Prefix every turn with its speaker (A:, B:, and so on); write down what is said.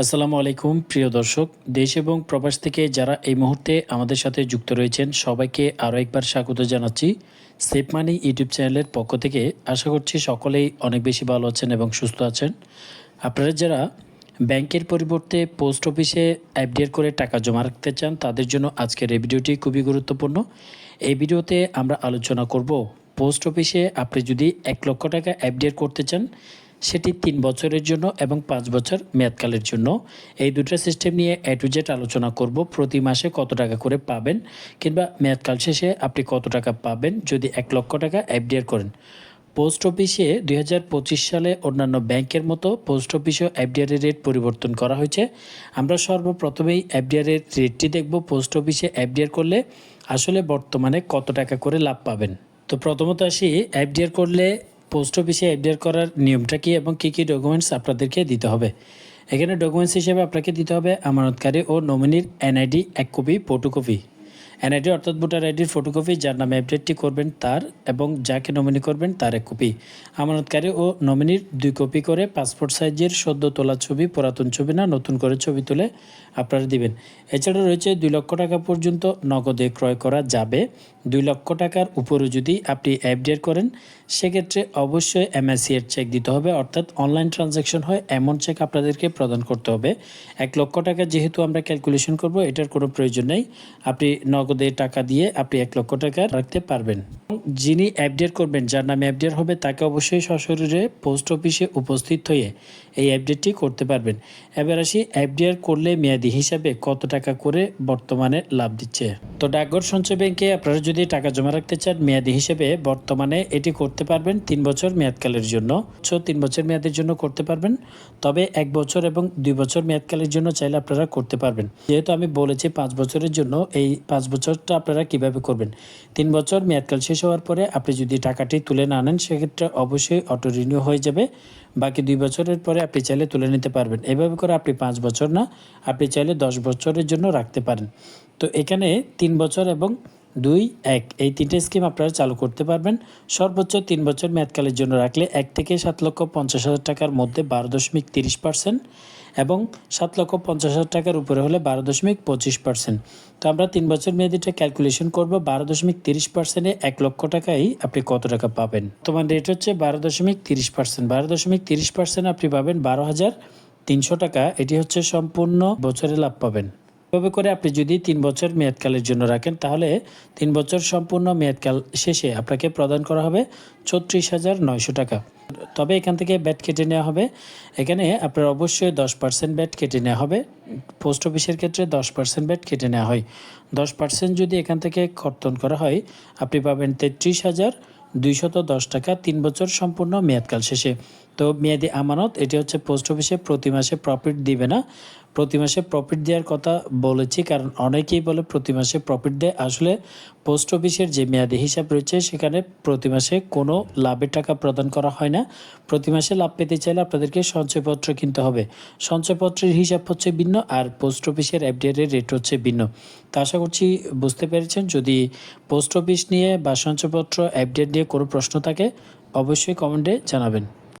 A: আসসালামু আলাইকুম, প্রিয় দর্শক। দেশ এবং প্রবাস থেকে যারা এই মুহূর্তে আমাদের সাথে যুক্ত রয়েছেন, সবাইকে আরও একবার স্বাগত জানাচ্ছি সেফ মানি ইউটিউব চ্যানেলের পক্ষ থেকে। আশা করছি সকলেই অনেক বেশি ভালো আছেন এবং সুস্থ আছেন। আপনারা যারা ব্যাংকের পরিবর্তে পোস্ট অফিসে অ্যাপডেট করে টাকা জমা রাখতে চান, তাদের জন্য আজকের এই ভিডিওটি খুবই গুরুত্বপূর্ণ। এই ভিডিওতে আমরা আলোচনা করব, পোস্ট অফিসে আপনি যদি এক লক্ষ টাকা অ্যাপডেট করতে চান সেটি তিন বছরের জন্য এবং পাঁচ বছর মেয়াদকালের জন্য। এই দুটো সিস্টেম নিয়ে এ টু জেড আলোচনা করব। প্রতি মাসে কত টাকা করে পাবেন কিংবা মেয়াদকাল শেষে আপনি কত টাকা পাবেন যদি এক লক্ষ টাকা এফডিআর করেন। পোস্ট অফিসে দুই হাজার পঁচিশ সালে অন্যান্য ব্যাংকের মতো পোস্ট অফিসেও এফডিআর এর রেট পরিবর্তন করা হয়েছে। আমরা সর্বপ্রথমেই এফডিআর এর রেটটি দেখব। পোস্ট অফিসে এফডিআর করলে আসলে বর্তমানে কত টাকা করে লাভ পাবেন। তো প্রথমত আসি, এফডিআর করলে পোস্ট অফিসে এফডিআর করার নিয়মটা কী এবং কী কী ডকুমেন্টস আপনাদেরকে দিতে হবে? এখানে ডকুমেন্টস হিসেবে আপনাকে দিতে হবে আমানতকারী ও নমিনির এনআইডি এক কপি ফটোকপি এনআইডি অর্থাৎ ভোটার আইডির ফটোকপি যার নামে আপডেটটি করবেন তার এবং যাকে নমিনি করবেন তার এক কপি আমানতকারী ও নমিনির দুই কপি করে পাসপোর্ট সাইজের সদ্য তোলা ছবি, পুরাতন ছবি না, নতুন করে ছবি তুলে আপনারা দিবেন। এছাড়া রয়েছে দুই লক্ষ টাকা পর্যন্ত নগদে ক্রয় করা যাবে। দুই লক্ষ টাকার উপরে যদি আপনি অ্যাপডেট করেন, সেক্ষেত্রে অবশ্যই এমএসসি এর চেক দিতে হবে। অর্থাৎ অনলাইন ট্রানজ্যাকশন হয়, এমন চেক আপনাদেরকে প্রদান করতে হবে। এক লক্ষ টাকা যেহেতু আমরা ক্যালকুলেশন করব, এটার কোনো প্রয়োজন নেই। আপনি নগদে টাকা দিয়ে আপনি এক লক্ষ টাকা রাখতে পারবেন। যিনি অ্যাপডেট করবেন, যার নামে অ্যাপডেট হবে, তাকে অবশ্যই সশরীরে পোস্ট অফিসে উপস্থিত হয়ে এই অ্যাপডেটটি করতে পারবেন। এবার আসি অ্যাপডেট করলে মেয়াদি হিসাবে কত টাকা করে বর্তমানে লাভ দিচ্ছে। তো ডাকঘর সঞ্চয় ব্যাংকে আপনারা যদি টাকা জমা রাখতে চান, মেয়াদি হিসেবে বর্তমানে এটি করতে পারবেন তিন বছর মেয়াদকালের জন্য। সো তিন বছর মেয়াদের জন্য করতে পারবেন। তবে এক বছর এবং দুই বছর মেয়াদকালের জন্য চাইলে আপনারা করতে পারবেন। যেহেতু আমি বলেছি পাঁচ বছরের জন্য, এই পাঁচ বছরটা আপনারা কীভাবে করবেন? তিন বছর মেয়াদকাল শেষ হওয়ার পরে আপনি যদি টাকাটি তুলে না আনেন সেক্ষেত্রে অবশ্যই অটো রিনিউ হয়ে যাবে। বাকি দুই বছরের পরে আপনি চাইলে তুলে নিতে পারবেন। এভাবে করে আপনি পাঁচ বছর না, আপনি চাইলে দশ বছরের জন্য রাখতে পারেন। তো এখানে তিন বছর এবং দুই, এক, এই তিনটে স্কিম আপনারা চালু করতে পারবেন। সর্বোচ্চ তিন বছর মেয়াদকালের জন্য রাখলে এক থেকে সাত লক্ষ পঞ্চাশ হাজার টাকার মধ্যে বারো দশমিক তিরিশ পার্সেন্ট এবং সাত লক্ষ পঞ্চাশ হাজার টাকার উপরে হলে বারো দশমিক পঁচিশ পার্সেন্ট তো আমরা তিন বছর মেয়াদিটা ক্যালকুলেশন করব, বারো দশমিক তিরিশ পার্সেন্টে এক লক্ষ টাকাই আপনি কত টাকা পাবেন? তোমার রেট হচ্ছে বারো দশমিক তিরিশ পার্সেন্ট বারো দশমিক তিরিশ পার্সেন্ট আপনি পাবেন বারো হাজার তিনশো টাকা। এটি হচ্ছে সম্পূর্ণ বছরে লাভ পাবেন। এভাবে করে আপনি যদি তিন বছর মেয়াদকালের জন্য রাখেন, তাহলে তিন বছর সম্পূর্ণ মেয়াদকাল শেষে আপনাকে প্রদান করা হবে ছত্রিশ হাজার নয়শো টাকা। তবে এখান থেকে ব্যাট কেটে নেওয়া হবে। এখানে আপনার অবশ্যই দশ পার্সেন্ট ব্যাট কেটে নেওয়া হবে। পোস্ট অফিসের ক্ষেত্রে দশ পার্সেন্ট ব্যাট কেটে নেওয়া হয়। দশ পার্সেন্ট যদি এখান থেকে কর্তন করা হয়, আপনি পাবেন তেত্রিশ হাজার দুইশত দশ টাকা তিন বছর সম্পূর্ণ মেয়াদকাল শেষে। তো মেয়াদি আমানত, এটি হচ্ছে পোস্ট অফিসে প্রতি মাসে প্রফিট দিবে না। প্রতি মাসে প্রফিট দেওয়ার কথা বলেছি, কারণ অনেকেই বলে প্রতি মাসে প্রফিট দেয়। আসলে পোস্ট অফিসের যে মেয়াদি হিসাব রয়েছে, সেখানে প্রতি মাসে কোনো লাভের টাকা প্রদান করা হয় না। প্রতি মাসে লাভ পেতে চাইলে আপনাদেরকে সঞ্চয়পত্র কিনতে হবে। সঞ্চয়পত্রের হিসাব হচ্ছে ভিন্ন, আর পোস্ট অফিসের এফডিআর এর রেট হচ্ছে ভিন্ন। তা আশা করছি বুঝতে পেরেছেন। যদি পোস্ট অফিস নিয়ে বা সঞ্চয়পত্র এফডিআর নিয়ে কোনো প্রশ্ন থাকে অবশ্যই কমেন্টে জানাবেন।